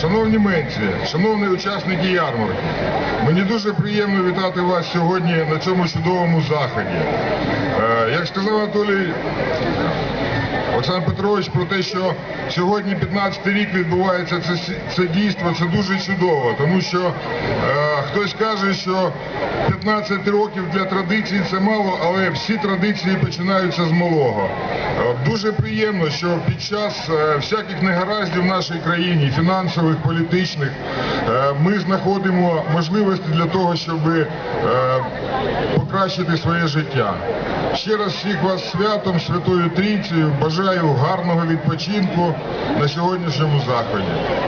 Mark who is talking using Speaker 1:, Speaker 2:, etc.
Speaker 1: Шановні менці, шановні учасники ярмарки, мені дуже приємно вітати вас сьогодні на цьому чудовому заході. Е, Як сказав Анатолій Олександр Петрович про те, що сьогодні 15 рік відбувається це, це дійство, це дуже чудово, тому що е, хтось каже, що 15 років для традицій це мало, але всі традиції починаються з малого. Е, дуже приємно, що під час е, всяких негараздів в нашій країні, фінансових, політичних, е, ми знаходимо можливості для того, щоб е, покращити своє життя. Ще раз всіх вас святом, Святою Трійцею, бажаю гарного відпочинку на сьогоднішньому заході.